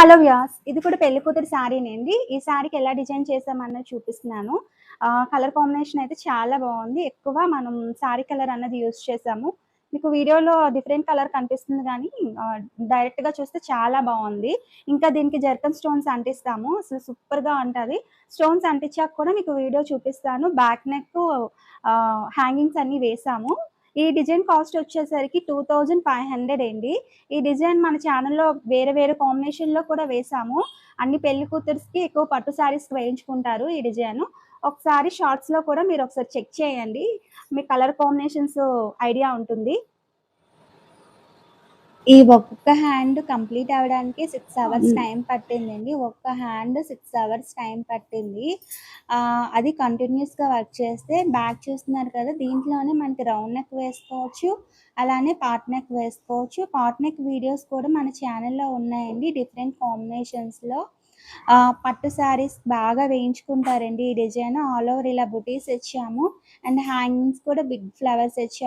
Hello Vyas ఇది కూడా పెళ్ళి కూతురు శారీనేండి ఈ శారీకి ఎలా డిజైన్ చేసామన్నది చూపిస్తున్నాను. కలర్ కాంబినేషన్ అయితే చాలా బాగుంది. ఎక్కువ మనం శారీ కలర్ అన్నది యూజ్ చేసాము మీకు వీడియోలో డిఫరెంట్ కలర్ కనిపిస్తుంది కానీ డైరెక్ట్గా చూస్తే చాలా బాగుంది. ఇంకా దీనికి జర్కన్ స్టోన్స్ అంటిస్తాము. అసలు సూపర్గా ఉంటుంది. స్టోన్స్ అంటించాక కూడా మీకు వీడియో చూపిస్తాను. బ్యాక్ నెక్ హ్యాంగింగ్స్ అన్నీ వేసాము ఈ డిజైన్ కాస్ట్ వచ్చేసరికి టూ థౌజండ్ ఫైవ్ హండ్రెడ్ అండి. ఈ డిజైన్ మన ఛానల్లో వేరే వేరే కాంబినేషన్లో కూడా వేసాము. అన్ని పెళ్ళి కూతుర్స్కి ఎక్కువ పట్టు శారీస్ వేయించుకుంటారు ఈ డిజైన్. ఒకసారి షార్ట్స్లో కూడా మీరు ఒకసారి చెక్ చేయండి. మీ కలర్ కాంబినేషన్స్ ఐడియా ఉంటుంది. ఈ ఒక్క హ్యాండ్ కంప్లీట్ అవ్వడానికి సిక్స్ అవర్స్. టైం పట్టిందండి. ఒక్క హ్యాండ్ సిక్స్ అవర్స్ టైం పట్టింది. ఆ, అది కంటిన్యూస్గా వర్క్ చేస్తే బ్యాక్ చూస్తున్నారు కదా దీంట్లోనే మనకి రౌండ్ నెక్ వేసుకోవచ్చు అలానే పార్ట్ నెక్ వేసుకోవచ్చు. పార్ట్ నెక్ వీడియోస్ కూడా మన ఛానల్లో ఉన్నాయండి డిఫరెంట్ కాంబినేషన్స్లో పట్టు శారీస్ బాగా వేయించుకుంటారండి ఈ డిజైన్ ఆల్ ఓవర్ ఇలా బుటీస్ ఇచ్చాము అండ్ హ్యాంగింగ్స్ కూడా బిగ్ ఫ్లవర్స్ ఇచ్చాము